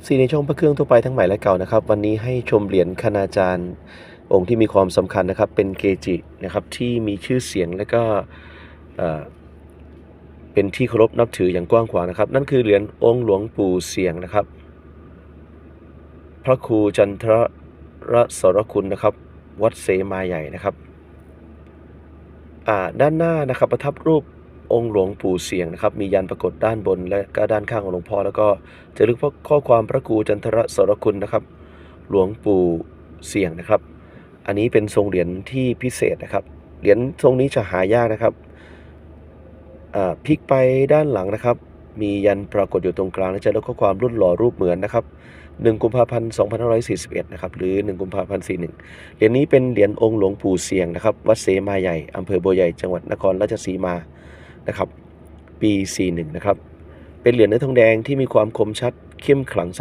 FC ในช่องพระเครื่องทั่วไปทั้งใหม่และเก่านะครับ วันนี้ให้ชมเหรียญคณาจารย์ องค์ที่มีความสำคัญนะครับ เป็นเกจินะครับที่มีชื่อเสียงและก็เป็นที่เคารพนับถืออย่างกว้างขวางนะครับ นั่นคือเหรียญองค์หลวงปู่เสียงนะครับ พระครูจันทรสรคุณนะครับ วัดเสมาใหญ่นะครับด้านหน้านะครับประทับรูป องค์หลวงปู่เสียงนะครับ มียันปรากฏด้านบนและก็ด้านข้างของหลวงพ่อ แล้วก็จะลึกข้อความพระครูจันทรสรคุณนะครับ หลวงปู่เสียงนะครับ อันนี้เป็นทรงเหรียญที่พิเศษนะครับ เหรียญทรงนี้จะหายากนะครับพลิกไปด้านหลังนะครับ มียันปรากฏอยู่ตรงกลางและจะลดข้อความรุ่นหล่อรูปเหมือนนะครับ1กุมภาพันธ์2541 นะครับ หรือ 1 กุมภาพันธ์ 41 เหรียญนี้เป็นเหรียญองค์หลวงปู่เสียงนะครับ วัดเสมาใหญ่ อำเภอบัวใหญ่ จังหวัดนครราชสีมา นะครับ ปี 41 นะครับ เป็นเหรียญเนื้อทองแดงที่มีความคมชัดเข้มขลังศักดิ์